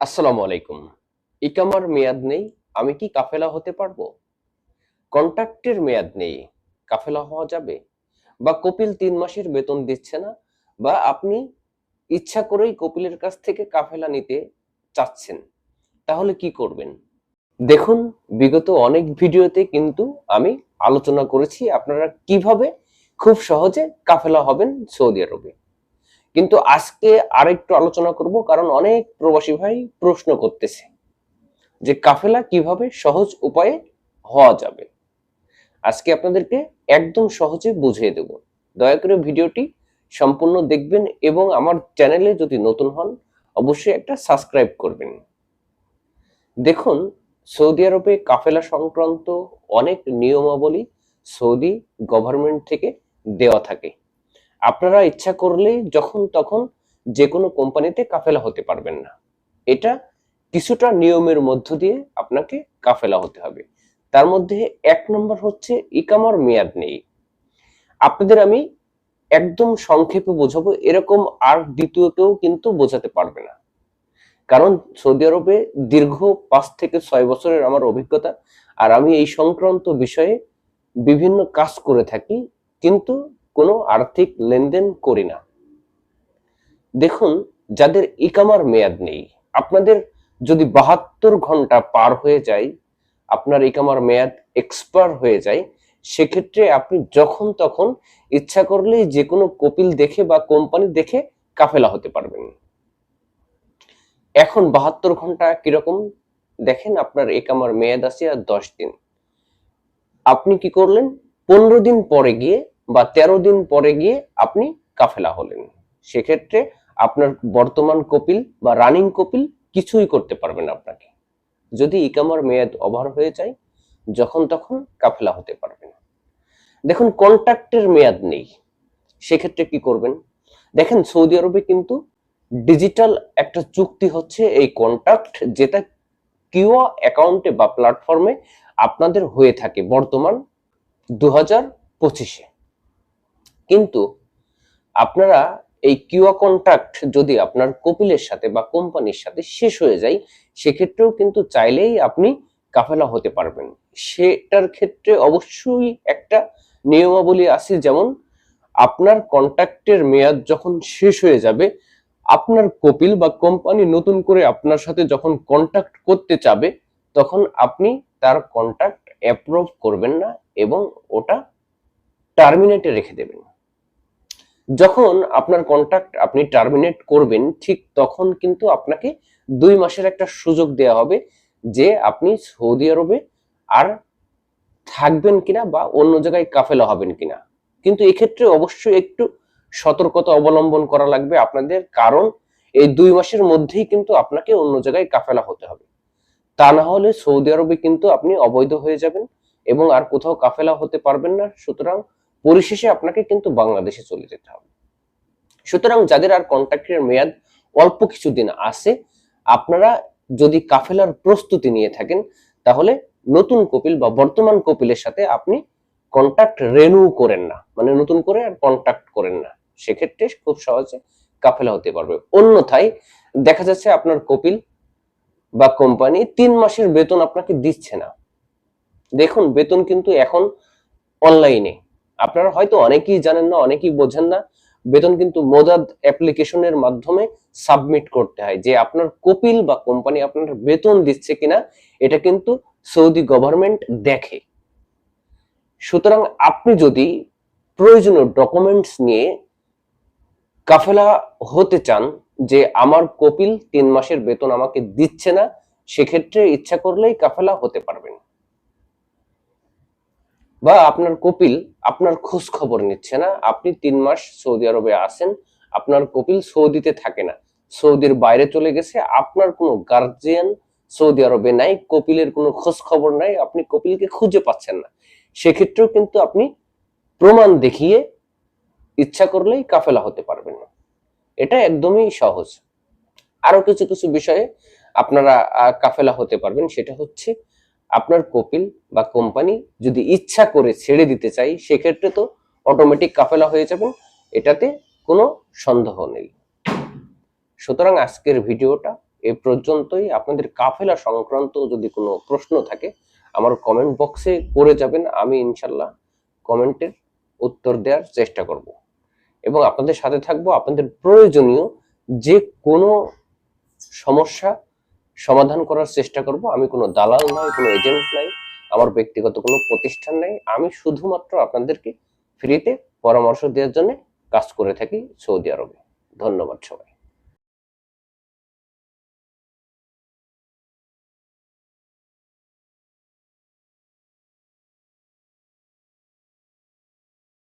আসসালামু আলাইকুম। ইকামার মেয়াদ নেই, আমি কি কাফেলা হতে পারব? কন্ট্রাক্টের মেয়াদ নেই, কাফেলা হওয়া যাবে? বা কপিল তিন মাসের বেতন দিচ্ছে না, বা আপনি ইচ্ছা করেই কপিলের কাছ থেকে কাফেলা নিতে চাচ্ছেন, তাহলে কি করবেন? দেখুন, বিগত অনেক ভিডিওতে কিন্তু আমি আলোচনা করেছি আপনারা কীভাবে খুব সহজে কাফেলা হবেন সৌদি আরবে। কিন্তু আজকে আরেকটু আলোচনা করব, কারণ অনেক প্রবাসী ভাই প্রশ্ন করতেছে যে কাফেলা কীভাবে সহজ উপায়ে হওয়া যাবে। আজকে আপনাদেরকে একদম সহজে বুঝিয়ে দেব। দয়া করে ভিডিওটি সম্পূর্ণ দেখবেন এবং আমার চ্যানেলে যদি নতুন হন, অবশ্যই একটা সাবস্ক্রাইব করবেন। দেখুন, সৌদি আরবে কাফেলা সংক্রান্ত অনেক নিয়মাবলী সৌদি গভর্নমেন্ট থেকে দেওয়া থাকে। আপনারা ইচ্ছা করলে যখন তখন যে কোনো কোম্পানিতে কাফেলা হতে পারবেন না। এটা কিছুটা নিয়মের মধ্য দিয়ে আপনাকে কাফেলা হতে হবে। তার মধ্যে এক নম্বর হচ্ছে ইকামার মেয়াদ নেই। আপনাদের আমি একদম সংক্ষেপে বোঝাবো, এরকম আর দ্বিতীয় কেউ কিন্তু বোঝাতে পারবে না। কারণ সৌদি আরবে দীর্ঘ পাঁচ থেকে ছয় বছরের আমার অভিজ্ঞতা, আর আমি এই সংক্রান্ত বিষয়ে বিভিন্ন কাজ করে থাকি, কিন্তু কোনো আর্থিক লেনদেন করি না। দেখুন, যাদের ইকামার মেয়াদ নেই, আপনাদের যদি বাহাত্তর ঘণ্টা পার হয়ে যায়, আপনার ইকামার মেয়াদ এক্সপায়ার হয়ে যায়, সেক্ষেত্রে আপনি যখন তখন ইচ্ছা করলেই যে কোনো কপিল দেখে বা কোম্পানি দেখে কাফেলা হতে পারবেন। এখন বাহাত্তর ঘণ্টা কীরকম? দেখেন, আপনার একামার মেয়াদ আছে আর দশ দিন। আপনি কি করলেন? পনেরো দিন পরে গিয়ে বা তেরো দিন পরে গিয়ে আপনি কাফেলা হলেন। সেক্ষেত্রে আপনার বর্তমান কপিল বা রানিং কপিল কিছুই করতে পারবেন আপনাকে। যদি ইকামার মেয়াদ ওভার হয়ে যায়, যখন তখন কাফেলা হতে পারবেন দেখুন কন্ট্রাক্টের মেয়াদ নেই। সেক্ষেত্রে কি করবেন? দেখেন, সৌদি আরবে কিন্তু ডিজিটাল একটা চুক্তি হচ্ছে এই কন্ট্রাক্ট যেটা কিউয়া অ্যাকাউন্টে বা প্ল্যাটফর্মে আপনাদের হয়ে থাকে বর্তমান দু হাজার পঁচিশে। কিন্তু আপনারা এই কিউয়া কন্ট্রাক্ট যদি আপনার কপিলের সাথে বা কোম্পানির সাথে শেষ হয়ে যায়, সেক্ষেত্রেও কিন্তু চাইলেই আপনি কাফেলা হতে পারবেন। সেটার ক্ষেত্রে অবশ্যই একটা নিয়মাবলী আছে, যেমন আপনার কন্ট্রাক্টের মেয়াদ যখন শেষ হয়ে যাবে, আপনার কপিল বা কোম্পানি নতুন করে আপনার সাথে যখন কন্ট্যাক্ট করতে চাবে, তখন আপনি তার কন্ট্রাক্ট অ্যাপ্রুভ করবেন না এবং ওটা টার্মিনেটে রেখে দেবেন। যখন আপনার কন্ট্রাক্ট আপনি টার্মিনেট করবেন, ঠিক তখন কিন্তু আপনাকে দুই মাসের একটা সুযোগ দেওয়া হবে যে আপনি সৌদি আরবে আর থাকবেন কিনা বা অন্য জায়গায় কাফেলা হবেন কিনা। কিন্তু এক্ষেত্রে অবশ্যই একটু সতর্কতা অবলম্বন করা লাগবে আপনাদের, কারণ এই দুই মাসের মধ্যেই কিন্তু আপনাকে অন্য জায়গায় কাফেলা হতে হবে। তা না হলে সৌদি আরবে কিন্তু আপনি অবৈধ হয়ে যাবেন এবং আর কোথাও কাফেলা হতে পারবেন না। সুতরাং পরিশেষে আপনাকে কিন্তু বাংলাদেশে চলে যেতে হবে। সুতরাং যাদের আর কন্ট্রাক্টের মেয়াদ অল্প কিছুদিন আছে, আপনারা যদি কাফেলার প্রস্তুতি নিয়ে থাকেন, তাহলে নতুন কপিল বা বর্তমান কপিলের সাথে আপনি কন্ট্যাক্ট রেনু করেন না। মানে নতুন করে আর কন্ট্যাক্ট করেন না। সেক্ষেত্রে খুব সহজে কাফেলা হতে পারবে। অন্যথায় দেখা যাচ্ছে আপনার কপিল বা কোম্পানি তিন মাসের বেতন আপনাকে দিচ্ছে না। দেখুন, বেতন কিন্তু এখন অনলাইনে আপনারা হয়তো অনেকেই জানেন না, অনেকেই বোঝেন না। বেতন কিন্তু মোদাদ অ্যাপ্লিকেশনের মাধ্যমে সাবমিট করতে হয়। যে আপনার কপিল বা কোম্পানি আপনার বেতন দিচ্ছে কিনা, এটা কিন্তু সৌদি গভর্নমেন্ট দেখে। সুতরাং আপনি যদি প্রয়োজনীয় ডকুমেন্টস নিয়ে কাফেলা হতে চান যে আমার কপিল তিন মাসের বেতন আমাকে দিচ্ছে না, সেক্ষেত্রে ইচ্ছা করলেই কাফেলা হতে পারবেন। বা আপনার কপিল আপনার খোঁজ খবর নিচ্ছে না। আপনি তিন মাস সৌদি আরবে আসেন আপনার কপিল সৌদিতে থাকে না। সৌদির বাইরে চলে গেছে, আপনার কোনো গার্জিয়ান সৌদি আরবে নাই, কপিলের কোনো খোঁজ খবর নাই, আপনি কপিলকে খুঁজে পাচ্ছেন না। সেক্ষেত্রেও কিন্তু আপনি প্রমাণ দেখিয়ে ইচ্ছা করলেই কাফেলা হতে পারবেন না। এটা একদমই সহজ। আরও কিছু কিছু বিষয়ে আপনারা কাফেলা হতে পারবেন, সেটা হচ্ছে আপনার কপিল বা কোম্পানি যদি ইচ্ছা করে ছেড়ে দিতে চাই সেক্ষেত্রে তো অটোমেটিক কাফেলা হয়ে যাবেন এটাতে কোনো সন্দেহ নেই। সুতরাং আজকের ভিডিওটা এ পর্যন্তই। আপনাদের কাফেলা সংক্রান্ত যদি কোনো প্রশ্ন থাকে, আমার কমেন্ট বক্সে করে যাবেন। আমি ইনশাল্লাহ কমেন্টের উত্তর দেওয়ার চেষ্টা করব। এবং আপনাদের সাথে থাকব। আপনাদের প্রয়োজনীয় যে কোনো সমস্যা সমাধান করার চেষ্টা করব। আমি কোনো দালাল নাই, কোনো এজেন্ট নাই, আমার ব্যক্তিগত কোনো প্রতিষ্ঠান নাই। আমি শুধুমাত্র আপনাদেরকে ফ্রিতে পরামর্শ দেওয়ার জন্য কাজ করে থাকি সৌদি আরবে। ধন্যবাদ সবাই।